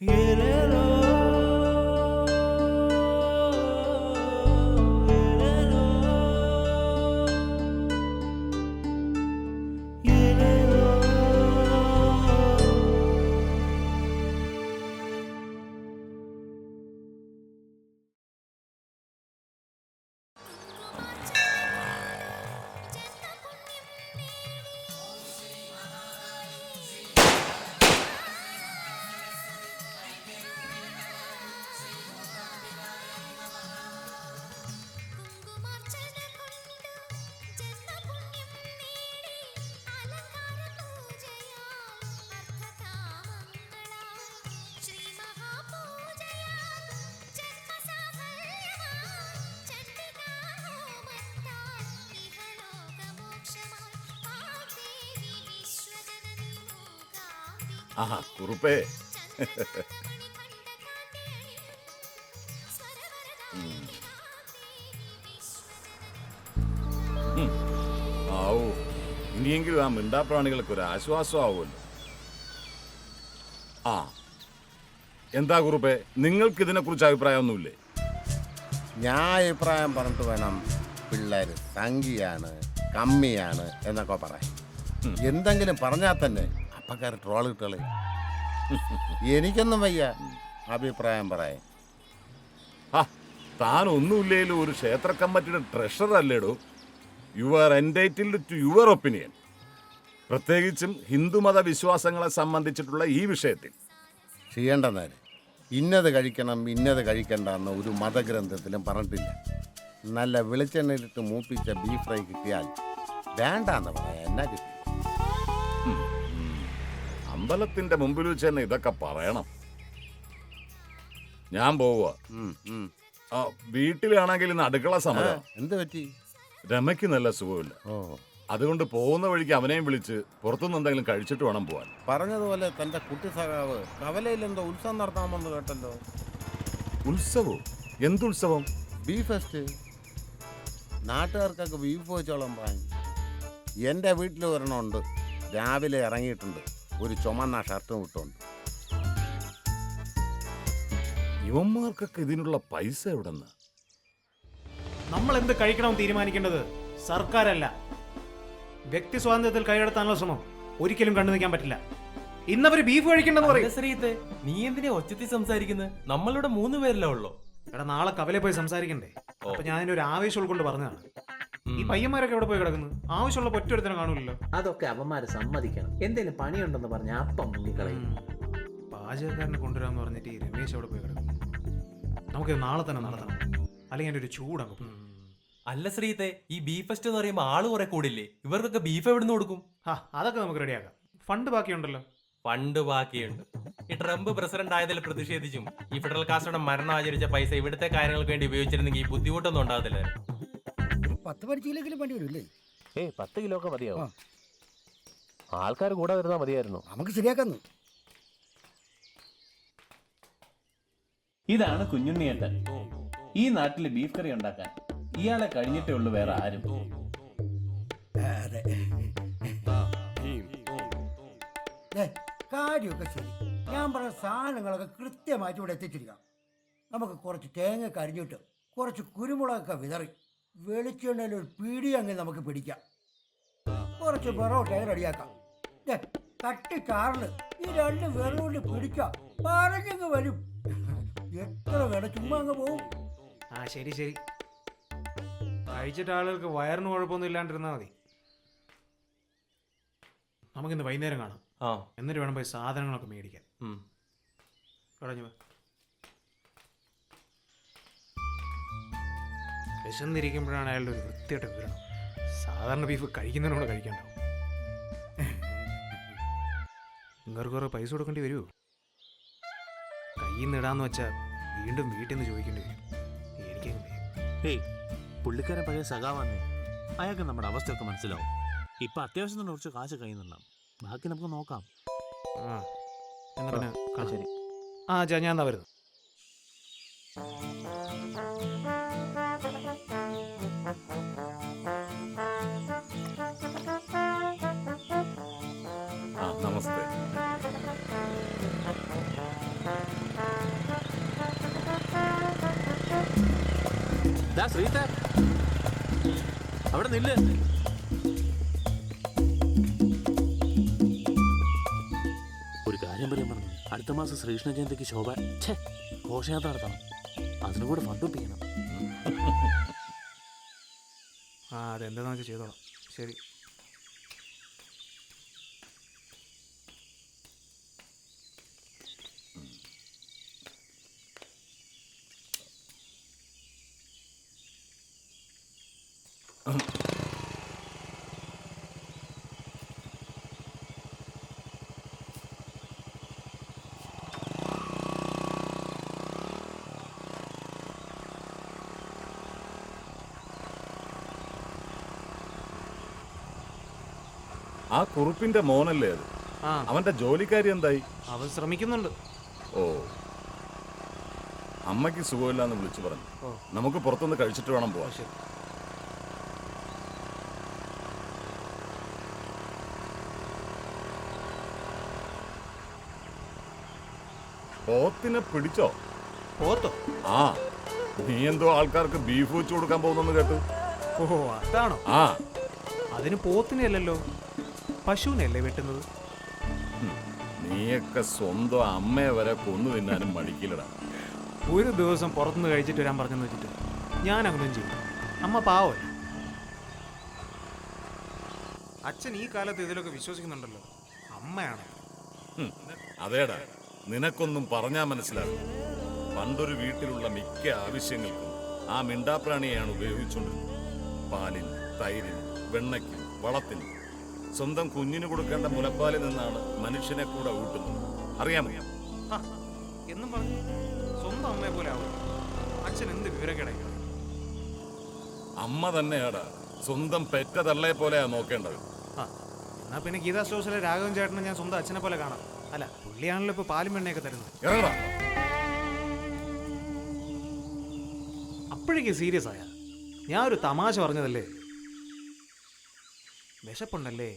Get it all. ആഹാ കുറുപ്പേ. ആവൂ. ഇനിയെങ്കിലും ആ മിണ്ടാപ്രാണികൾക്ക് ഒരു ആശ്വാസം ആവുമല്ലോ. ആ. എന്താ കുറുപ്പേ? നിങ്ങൾക്ക് ഇതിനെക്കുറിച്ച് അഭിപ്രായമൊന്നുമില്ലേ? ഞാൻ അഭിപ്രായം പറഞ്ഞിട്ട് വേണം പിള്ളേർ സംഖ്യയാണ് കമ്മിയാണ് എന്നൊക്കെ പറയാം എന്തെങ്കിലും പറഞ്ഞാൽ തന്നെ അപ്പക്കാർ ട്രോൾ കിട്ടുകളെ. എനിക്കൊന്നും വയ്യ. അഭിപ്രായം പറയാൻ താൻ ഒന്നുമില്ലേലും ഒരു ക്ഷേത്ര കമ്മിറ്റിയുടെ treasurer അല്ലേടോ? You are entitled to your opinion പ്രത്യേകിച്ചും ഹിന്ദുമത വിശ്വാസങ്ങളെ സംബന്ധിച്ചിട്ടുള്ള ഈ വിഷയത്തിൽ. ചെയ്യേണ്ടെന്നാൽ ഇന്നത് കഴിക്കണം ഇന്നത് കഴിക്കണ്ട എന്ന് ഒരു മതഗ്രന്ഥത്തിലും പറഞ്ഞിട്ടില്ല. നല്ല വെളിച്ചെണ്ണയിലിട്ട് മൂപ്പിച്ച ബീഫ് ഫ്രൈ കിട്ടിയാൽ വേണ്ടാന്ന് പറയാം. എന്നാ കിട്ടി? അമ്പലത്തിന്റെ മുമ്പിൽ വെച്ച് തന്നെ ഇതൊക്കെ പറയണം. ഞാൻ പോവുക. ആ വീട്ടിലാണെങ്കിൽ ഇന്ന് അടുക്കള സമരം. എന്ത് പറ്റി? രമയ്ക്ക് നല്ല സുഖമില്ല. അതുകൊണ്ട് പോകുന്ന വഴിക്ക് അവനെയും വിളിച്ച് പുറത്തുനിന്ന് എന്തെങ്കിലും കഴിച്ചിട്ട് വേണം പോവാൻ. പറഞ്ഞതുപോലെ തന്റെ കുട്ടി സഖാവ് കവലയിൽ എന്തോ ഉത്സവം നടത്താമെന്ന് കേട്ടല്ലോ. ഉത്സവം? എന്തുത്സവം? Beef fest. നാട്ടുകാർക്കൊക്കെ ബീഫ് വെച്ചോളം പറഞ്ഞു. എന്റെ വീട്ടിൽ ഒരെണ്ണമുണ്ട് രാവിലെ ഇറങ്ങിയിട്ടുണ്ട്. ഒരു ചുമന്ന ഷർട്ടും ഇട്ടുണ്ട്. യുവന്മാർക്കൊക്കെ ഇതിനുള്ള പൈസ എവിടെന്ന്? നമ്മൾ എന്ത് കഴിക്കണം തീരുമാനിക്കേണ്ടത്? സർക്കാരല്ല. വ്യക്തി സ്വാതന്ത്ര്യത്തിൽ കൈയെടുത്താനുള്ള ശ്രമം ഒരിക്കലും കണ്ടു നിൽക്കാൻ പറ്റില്ല. ഇന്നവര് ബീഫ് കഴിക്കണ്ടെന്ന് പറയും. ശ്രീത്ത് നീ എന്തിനാ ഒച്ചത്തിൽ സംസാരിക്കുന്നത് നമ്മളിവിടെ മൂന്ന് പേരല്ലേ ഉള്ളൂ. എടാ നാളെ കവലെ പോയി സംസാരിക്കണ്ടേ? അപ്പൊ ഞാൻ അതിന്റെ ഒരു ആവേശം ഉൾക്കൊണ്ട് പറഞ്ഞതാണ്. ഈ പയ്യന്മാരൊക്കെ എവിടെ പോയി കിടക്കുന്നു? ആവശ്യമുള്ള ഒറ്റൊരുത്തനെ കാണൂലല്ലോ അതൊക്കെ അവന്മാര് സമ്മതിക്കണം. എന്തേലും പണിയുണ്ടെന്ന് പറഞ്ഞ അപ്പം മുങ്ങിക്കളയും. പാചകക്കാരനെ കൊണ്ടുവരാന്ന് പറഞ്ഞിട്ട് ഈ രമേശ് അവിടെ പോയി കിടക്കുന്നു? നമുക്ക് നാളെ തന്നെ നടത്തണം. അല്ലെങ്കിൽ എന്റെ ഒരു ചൂടങ്ങ് പോകും. അല്ല ശ്രീത്തെ ഈ ബീഫ് ഫെസ്റ്റ് എന്ന് പറയുമ്പോൾ ആൾ കുറെ കൂടില്ലേ? ഇവർക്കൊക്കെ ബീഫ് എവിടുന്ന് കൊടുക്കും? ആ അതൊക്കെ നമുക്ക് റെഡിയാക്കാം ഫണ്ട് ബാക്കിയുണ്ടല്ലോ. ഫണ്ട് ബാക്കിയുണ്ട്. ഈ ട്രംപ് പ്രസിഡന്റ് ആയതിൽ പ്രതിഷേധിച്ചും ഈ ഫെഡറൽ കാസ്റ്റുടെ മരണം ആചരിച്ച പൈസ ഇവിടുത്തെ കാര്യങ്ങൾക്ക് വേണ്ടി ഉപയോഗിച്ചിരുന്നെങ്കിൽ ഈ ബുദ്ധിമുട്ടൊന്നും ഉണ്ടാകത്തില്ല പത്ത് പരിചയിലെങ്കിലും വേണ്ടി വരും ഏയ് പത്ത് കിലോ ഒക്കെ മതിയാവും. ആൾക്കാർ കൂടെ വരുന്നാ മതിയായിരുന്നു. നമുക്ക് ശരിയാക്കാന്ന്. ഇതാണ് കുഞ്ഞുണ്ണിയേട്ടൻ. ഈ നാട്ടിൽ ബീഫ് കറി ഉണ്ടാക്കാൻ ഇയാളെ കഴിഞ്ഞിട്ടേ ഉള്ളൂ വേറെ ആരും. അതെ. ദേ, കാര്യമൊക്കെ ശരി. ഞാൻ പറഞ്ഞ സാധനങ്ങളൊക്കെ കൃത്യമായിട്ട് ഇവിടെ എത്തിച്ചിരിക്കാം. നമുക്ക് കുറച്ച് തേങ്ങ കരിഞ്ഞിട്ട് കുറച്ച് കുരുമുളകൊക്കെ വിതറി. വെളിച്ചെണ്ണയിൽ ഒരു പിടി അങ്ങ് നമുക്ക് പിടിക്കാം. കുറച്ച് പൊറോട്ട റെഡിയാക്കാം. തട്ടി ചാറിൽ ഈ രണ്ട് വെറുകൊണ്ട് പിടിക്കാം. പറഞ്ഞങ്ങ് വരും. എത്ര വേണം ചുമ്മാ അങ്ങ് പോവും. ആ ശരി ശരി. കഴിച്ചിട്ട് ആളുകൾക്ക് വയറിന് കുഴപ്പമൊന്നും ഇല്ലാണ്ടിരുന്നാൽ മതി. നമുക്കിന്ന് വൈകുന്നേരം കാണാം. ആ. എന്നിട്ട് വേണം പോയി സാധനങ്ങളൊക്കെ മേടിക്കാൻ. ഉം. വിശന്നിരിക്കുമ്പോഴാണ് അയാളുടെ ഒരു വൃത്തിയായിട്ട് വിവരണം. സാധാരണ ബീഫ് കഴിക്കുന്നതിനോട് കഴിക്കണ്ടാവും നിങ്ങൾക്ക് കുറെ പൈസ കൊടുക്കേണ്ടി വരുമോ കയ്യിൽ നിന്ന് ഇടാന്ന് വെച്ചാൽ വീണ്ടും വീട്ടിൽ നിന്ന് ചോദിക്കേണ്ടി വരും. ഏയ് പുള്ളിക്കാരൻ പഴയ സഖാവാന്നേ. അയാൾക്ക് നമ്മുടെ അവസ്ഥയൊക്കെ മനസ്സിലാവും. ഇപ്പൊ അത്യാവശ്യം തന്നെ കുറച്ച് കാശ് കയ്യിൽ നിന്നാം ബാക്കി നമുക്ക് നോക്കാം. ആ എന്നാ പിന്നെ കാണാം. ശരി. ആ ചാ ഞാൻ എന്താ വരുന്നു നമസ്തേ. ശ്രീത അവിടെ നില്ല്. ഒരു കാര്യം പറയാൻ പറഞ്ഞു അടുത്ത മാസം ശ്രീകൃഷ്ണ ജയന്തിക്ക് ശോഭ ഘോഷയാത്ര നടത്തണം. അതിനു കൂടെ ഫണ്ട് ചെയ്യണം. ആ അതെന്താണെന്ന് വെച്ചാൽ ചെയ്തോളാം. ശരി. ആ കുറുപ്പിന്റെ മോനല്ലേ അത്? ആ. അവന്റെ ജോലിക്കാരി എന്തായി? അവൻ ശ്രമിക്കുന്നുണ്ട്. ഓ. അമ്മയ്ക്ക് സുഖമില്ലാന്ന് വിളിച്ചു പറഞ്ഞു. ഓ. നമുക്ക് പുറത്തുനിന്ന് കഴിച്ചിട്ട് വേണം പോവാൻ. ശരി. പോത്തിനെ പിടിച്ചോ? പോത്തോ? ആ. നീ എന്തോ ആൾക്കാർക്ക് ബീഫ് വെച്ച് കൊടുക്കാൻ പോകുന്നെന്ന് കേട്ടു. ഓ അതാണോ? ആ. അതിന് പോത്തിനെ അല്ലല്ലോ പശുവിനല്ലേ വെട്ടുന്നത്? നീയൊക്കെ സ്വന്തം അമ്മയെ വരെ കൊന്നു തിന്നാനും മടിക്കില്ലടാ. ഒരു ദിവസം പുറത്തുനിന്ന് കഴിച്ചിട്ട് വരാൻ പറഞ്ഞെന്ന് വെച്ചിട്ട് ഞാൻ അങ്ങനെ ചെയ്യും അമ്മ പാവോ അച്ഛൻ ഈ കാലത്ത് ഇതിലൊക്കെ വിശ്വസിക്കുന്നുണ്ടല്ലോ. അമ്മയാണ്. അതേടാ. നിനക്കൊന്നും പറഞ്ഞാ മനസ്സിലാകും പണ്ടൊരു വീട്ടിലുള്ള മിക്ക ആവശ്യങ്ങൾക്കും ആ മിണ്ടാപ്രാണിയെയാണ് ഉപയോഗിച്ചുകൊണ്ടിരുന്നത്. പാലിന് തൈരിന് വെണ്ണയ്ക്ക് വളത്തിന്. സ്വന്തം കുഞ്ഞിന് കൊടുക്കേണ്ട മുലപ്പാലിൽ നിന്നാണ് മനുഷ്യനെ കൂടെ ഊട്ടുന്നത്. അറിയാമോ? എന്നും പറഞ്ഞു. സ്വന്തം അമ്മയെ പോലെ ആവും. അച്ഛൻ എന്ത് വിവരക്കേടായി അമ്മ തന്നെയാടാ. സ്വന്തം പെറ്റ തള്ളയെ പോലെയാ നോക്കേണ്ടത്. എന്നാ പിന്നെ ഗീതാ സ്റ്റോഴ്സിലെ രാഘവൻ ചേട്ടനെ ഞാൻ സ്വന്തം അച്ഛനെ പോലെ കാണാം. അല്ല പുള്ളിയാണല്ലോ ഇപ്പൊ പാലും വെണ്ണയൊക്കെ തരുന്നത്. ഇറങ്ങടാ. അപ്പോഴേക്ക് സീരിയസ് ആയ. ഞാൻ ഒരു തമാശ പറഞ്ഞതല്ലേ? വിശപ്പുണ്ടല്ലേ?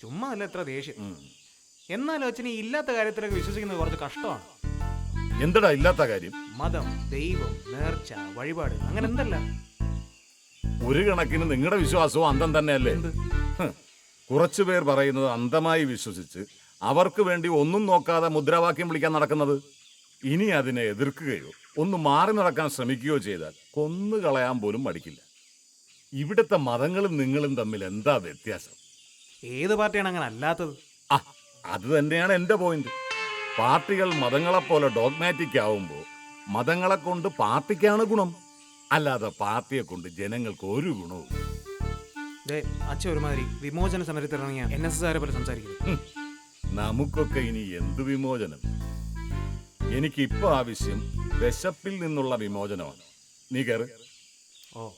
ചുമ്മാ അല്ല എത്ര ദേഷ്യം. എന്നാലും അച്ഛൻ ഇല്ലാത്ത കാര്യത്തിലൊക്കെ വിശ്വസിക്കുന്നത് കുറച്ച് കഷ്ടമാണ്. എന്തടാ ഇല്ലാത്ത കാര്യം? മതം ദൈവം നേർച്ച വഴിപാട് അങ്ങനെ എന്തല്ല? ഒരു കണക്കിന് നിങ്ങളുടെ വിശ്വാസവും അന്തം തന്നെയല്ലേ? കുറച്ചു പേർ പറയുന്നത് അന്തമായി വിശ്വസിച്ച് അവർക്ക് വേണ്ടി ഒന്നും നോക്കാതെ മുദ്രാവാക്യം വിളിക്കാൻ നടക്കുന്നത്. ഇനി അതിനെ എതിർക്കുകയോ ഒന്ന് മാറി നടക്കാൻ ശ്രമിക്കുകയോ ചെയ്താൽ കൊന്നു കളയാൻ പോലും മടിക്കില്ല. ഇവിടുത്തെ മതങ്ങളും നിങ്ങളും തമ്മിൽ എന്താ വ്യത്യാസം? ഏത് പാർട്ടിയാണ് അങ്ങനെ അല്ലാത്തത്? ആ അത് തന്നെയാണ് എന്റെ പോയിന്റ് പാർട്ടികൾ മതങ്ങളെപ്പോലെ ഡോഗ്മാറ്റിക് ആവുമ്പോൾ മതങ്ങളെ കൊണ്ട് പാർട്ടിക്കാണ് ഗുണം. അല്ലാതെ പാർട്ടിയെ കൊണ്ട് ജനങ്ങൾക്ക് ഒരു ഗുണവും അച്ഛ ഒരുമാതിരി വിമോചന സമരത്തിൽ ഇറങ്ങിയ എൻ എസ് എസ് പോലെ സംസാരിക്കുന്നു. നമുക്കൊക്കെ ഇനി എന്ത് വിമോചനം? എനിക്കിപ്പോ ആവശ്യം വിശപ്പിൽ നിന്നുള്ള വിമോചനമാണ്. നീ കയറ് ഓ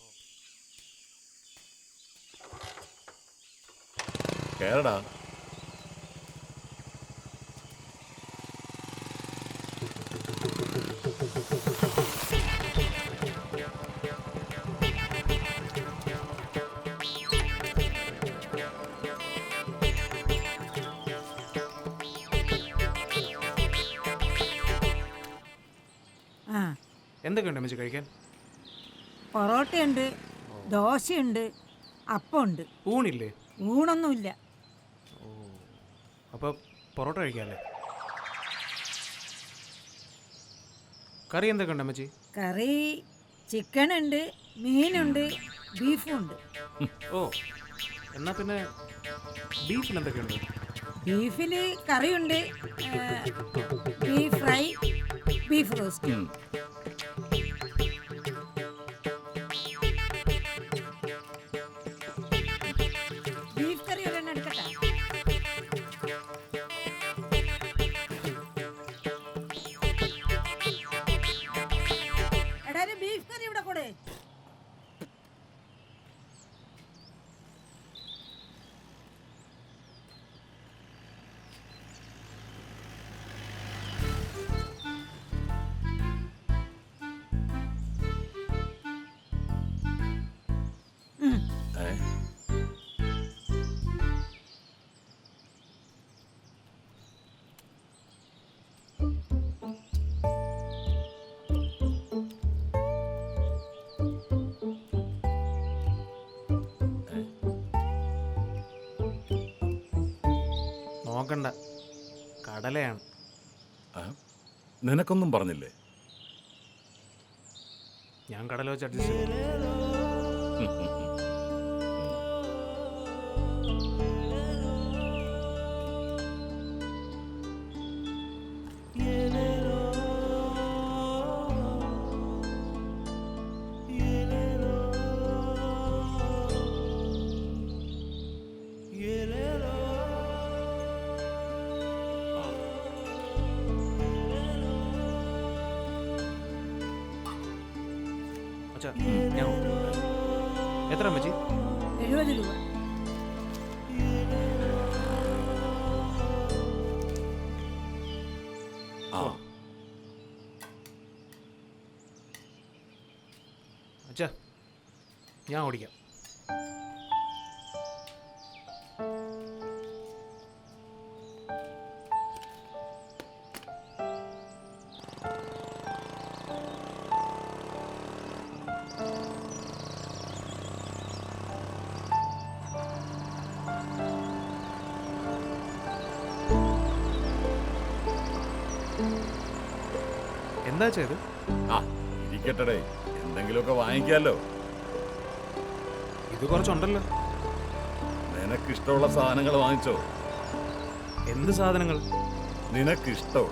എന്തൊക്കെയുണ്ട് അമ്മച്ചി കഴിക്കാൻ? പൊറോട്ടയുണ്ട് ദോശയുണ്ട് അപ്പമുണ്ട്. ഊണില്ലേ? ഊണൊന്നുമില്ല. അപ്പോൾ പൊറോട്ട കഴിക്കാമല്ലേ കറി എന്തൊക്കെ ഉണ്ട് അമ്മച്ചി? കറി ചിക്കൻ ഉണ്ട് മീനുണ്ട് ബീഫും ഉണ്ട് ഓ എന്നാ പിന്നെ ബീഫിൽ എന്തൊക്കെയുണ്ട്? ബീഫിൽ കറിയുണ്ട് beef fry beef roast. Beef കറി ഇവിടെ കൂടെ. നോക്കണ്ട. കടലയാണ്. നിനക്കൊന്നും പറഞ്ഞില്ലേ? ഞാൻ കടല വെച്ച് അഡ്ജസ്റ്റ് ഞാൻ എത്ര അമ്മച്ചി? എഴുപത് രൂപ. ആ. അച്ഛാ ഞാൻ ഓടിക്കാം. എന്താ ചെയ്ത്? ആ ഇരിക്കട്ടെ എന്തെങ്കിലുമൊക്കെ വാങ്ങിക്കാമല്ലോ ഇത് കുറച്ചുണ്ടല്ലോ. നിനക്കിഷ്ടമുള്ള സാധനങ്ങൾ വാങ്ങിച്ചോ. എന്ത് സാധനങ്ങൾ? നിനക്കിഷ്ടമുള്ള